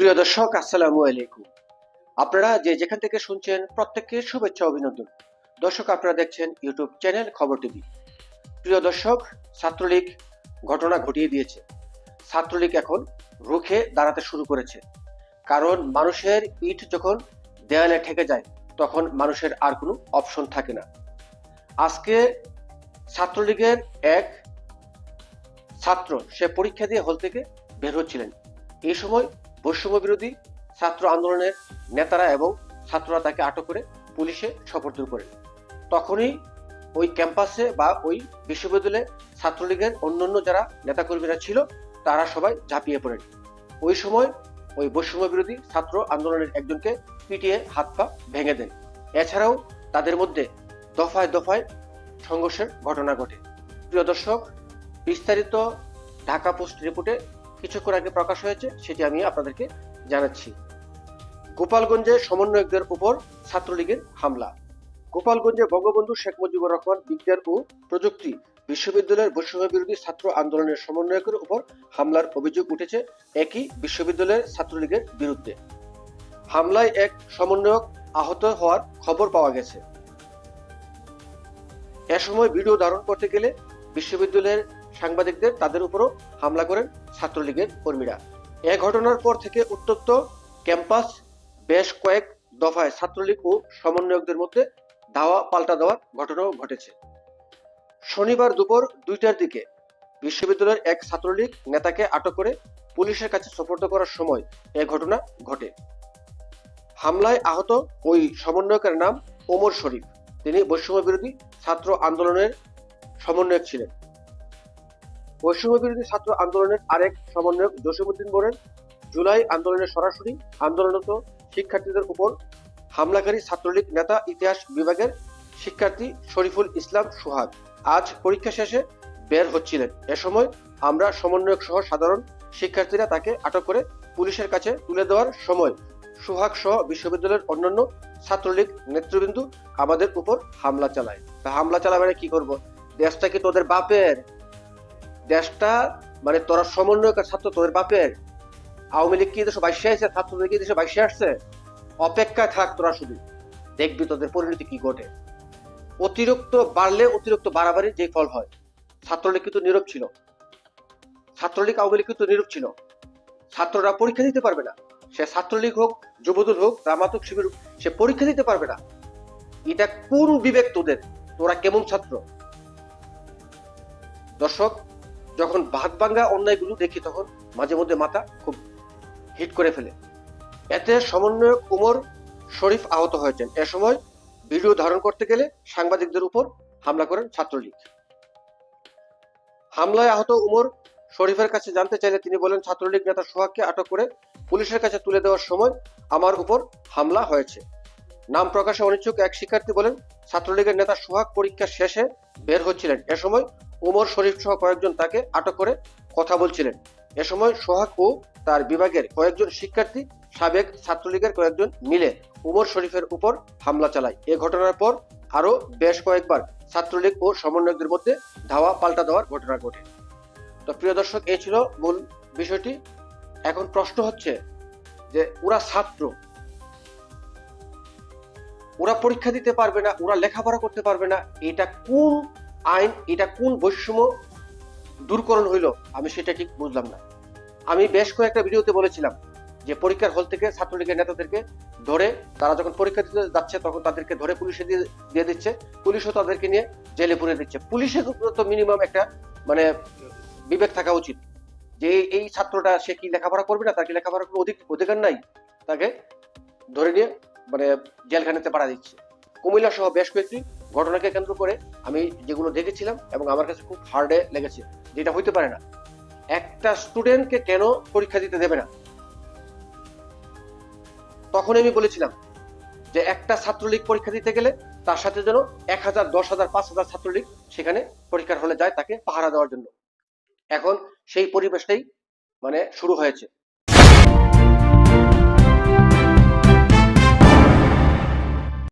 প্রিয় দর্শক, আসসালামু আলাইকুম। আপনারা যে যেখান থেকে শুনছেন, প্রত্যেককে শুভেচ্ছা অভিনন্দন। দর্শক, আপনারা দেখছেন ইউটিউব চ্যানেল খবর টিভি। প্রিয় দর্শক, ছাত্রলীগ ঘটনা ঘটিয়ে দিয়েছে। ছাত্রলীগ এখন রুখে দাঁড়াতে শুরু করেছে। কারণ মানুষের ইট যখন দেয়ালে ঠেকে যায়, তখন মানুষের আর কোনো অপশন থাকে না। আজকে ছাত্রলীগের এক ছাত্র, সে পরীক্ষা দিয়ে হল থেকে বের হচ্ছিলেন। এই সময় বৈষম্য বিরোধী ছাত্র আন্দোলনের নেতারা এবং ছাত্ররা তাকে আটক করে পুলিশে সোপর্দ করে। তখনই ওই ক্যাম্পাসে বা ওই বিশ্ববিদ্যালয়ে ছাত্রলীগের অন্যান্য যারা নেতাকর্মীরা ছিল, তারা সবাই ঝাঁপিয়ে পড়েন। ওই সময় ওই বৈষম্য বিরোধী ছাত্র আন্দোলনের একজনকে পিটিয়ে হাত পা ভেঙে দেন। এছাড়াও তাদের মধ্যে দফায় দফায় সংঘর্ষের ঘটনা ঘটে। প্রিয় দর্শক, বিস্তারিত ঢাকা পোস্ট রিপোর্টে কিছুক্ষণ আগে প্রকাশ হয়েছে, সেটি আমি আপনাদেরকে জানাচ্ছি। গোপালগঞ্জে সমন্বয়কদের উপর ছাত্রলীগের হামলা। গোপালগঞ্জে বঙ্গবন্ধু শেখ মুজিবুর রহমান বিজ্ঞান ও প্রযুক্তি বিশ্ববিদ্যালয়ের বৈষম্য বিরোধী ছাত্র আন্দোলনের সমন্বয়কের উপর হামলার অভিযোগ উঠেছে একই বিশ্ববিদ্যালয়ের ছাত্রলীগের বিরুদ্ধে। হামলায় এক সমন্বয়ক আহত হওয়ার খবর পাওয়া গেছে। এ সময় ভিডিও ধারণ করতে গেলে বিশ্ববিদ্যালয়ের সাংবাদিকদের তাদের উপরও হামলা করেন ছাত্রলীগের কর্মীরা। এ ঘটনার পর থেকে উত্তপ্ত ক্যাম্পাস বেশ কয়েক দফায় ছাত্রলীগ ও সমন্বয়কদের মধ্যে দাওয়া পাল্টা দেওয়ার ঘটনাও ঘটেছে। শনিবার দুপুর দুইটার দিকে বিশ্ববিদ্যালয়ের এক ছাত্রলীগ নেতাকে আটক করে পুলিশের কাছে সোপর্দ করার সময় এ ঘটনা ঘটে। হামলায় আহত ওই সমন্বয়কের নাম ওমর শরীফ। তিনি বৈষম্য বিরোধী ছাত্র আন্দোলনের সমন্বয়ক ছিলেন। বৈষম্য বিরোধী ছাত্র আন্দোলনের আরেক সমন্বয়ক জসিমুদ্দিন বলেন, জুলাই আন্দোলনের সরাসরি আন্দোলনরত শিক্ষার্থীদের উপর হামলাকারী ছাত্রলীগ নেতা ইতিহাস বিভাগের শিক্ষার্থী শরীফুল ইসলাম সোহাগ আজ পরীক্ষা শেষে বের হচ্ছিলেন। এ সময় আমরা সমন্বয়ক সহ সাধারণ শিক্ষার্থীরা তাকে আটক করে পুলিশের কাছে তুলে দেওয়ার সময় সোহাগ সহ বিশ্ববিদ্যালয়ের অন্যান্য ছাত্রলীগ নেতৃবৃন্দ আমাদের উপর হামলা চালায়। তা হামলা চালাবে কি করব? দেশটা কি তোদের বাপের? দেশটা মানে তোরা সমন্বয়ক আর ছাত্র, তোদের বাপের। আওয়ামী লীগ কি দেশে বাইশে আসছে? ছাত্রলীগ কি দেশে বাইশে আসছে? অপেক্ষায় থাক তোরা শুধু। দেখবি তোদের পরিণতি কি ঘটে। অতিরিক্ত বাড়লে অতিরিক্ত বাড়াবাড়ি যে ফল হয়। ছাত্রলীগ কিন্তু নীরব ছিল। ছাত্রলীগ আওয়ামী লীগ কিন্তু নীরব ছিল। ছাত্ররা পরীক্ষা দিতে পারবে না। সে ছাত্রলীগ হোক, যুবদল হোক, রামাতক শিবির হোক, সে পরীক্ষা দিতে পারবে না। এটা কোন বিবেক তোদের? তোরা কেমন ছাত্র? দর্শক যখন ভাগ ভাঙ্গা অন্যায়গুলো দেখি তখন মাঝে মধ্যে মাথা খুব হিট করে ফেলে। এতে সমন্বয়ক উমর শরীফ আহত হয়েছেন। এ সময় ভিডিও ধারণ করতে গেলে সাংবাদিকদের উপর হামলা করেন ছাত্রলীগ। হামলায় আহত উমর শরীফের কাছে জানতে চাইলে তিনি বলেন, ছাত্রলীগ নেতা সোহাগকে আটক করে পুলিশের কাছে তুলে দেওয়ার সময় আমার উপর হামলা হয়েছে। নাম প্রকাশে অনিচ্ছুক এক শিক্ষার্থী বলেন, ছাত্রলীগের নেতা সোহাগ পরীক্ষা শেষে বের হচ্ছিলেন। এ সময় উমর শরীফ সহ কয়েকজন তাকে আটক করে কথা বলছিলেন। এ সময় সোহাগ ও তার বিভাগের কয়েকজন শিক্ষার্থী, সাবেক ছাত্রলীগের কয়েকজন মিলে উমর শরীফের উপর হামলা চালায়। এ ঘটনার পর আরও বেশ কয়েকবার ছাত্রলীগ ও সমন্বয়কদের মধ্যে ধাওয়া পাল্টা দেওয়ার ঘটনা ঘটে। তো প্রিয় দর্শক, এই ছিল মূল বিষয়টি। এখন প্রশ্ন হচ্ছে যে, ওরা ছাত্র, ওরা পরীক্ষা দিতে পারবে না, ওরা লেখাপড়া করতে পারবে না, এটা কোন আইন, এটা কোন বৈষম্য দূরকরণ হইল, আমি সেটা ঠিক বুঝলাম না। আমি বেশ কয়েকটা ভিডিওতে বলেছিলাম যে পরীক্ষার হল থেকে ছাত্রলীগের নেতাদেরকে ধরে, তারা যখন পরীক্ষা দিতে যাচ্ছে, তখন তাদেরকে ধরে পুলিশে দিয়ে দিয়ে দিচ্ছে। পুলিশও তাদেরকে নিয়ে জেলে পুরে দিচ্ছে। পুলিশের তো মিনিমাম একটা মানে বিবেক থাকা উচিত। যে এই- ছাত্রটা সে কি লেখাপড়া করবে না? তার কি লেখাপড়া করার অধিক, অধিকার নাই? তাকে ধরে নিয়ে মানে জেলখানাতে পাড়া দিচ্ছে। কুমিল্লা সহ বেশ কয়েকটি ঘটনাকে কেন্দ্র করে আমি যেগুলো দেখেছিলাম এবং আমার কাছে খুব হার্ডে লেগেছে, যেটা হইতে পারে না। একটা স্টুডেন্টকে কেন পরীক্ষা দিতে দেবে না? তখন আমি বলেছিলাম যে একটা ছাত্রলীগ পরীক্ষা দিতে গেলে তার সাথে যেন এক হাজার, দশ হাজার, পাঁচ হাজার ছাত্রলীগ সেখানে পরীক্ষার হলে যায় তাকে পাহারা দেওয়ার জন্য। এখন সেই পরিবেশটাই মানে শুরু হয়েছে।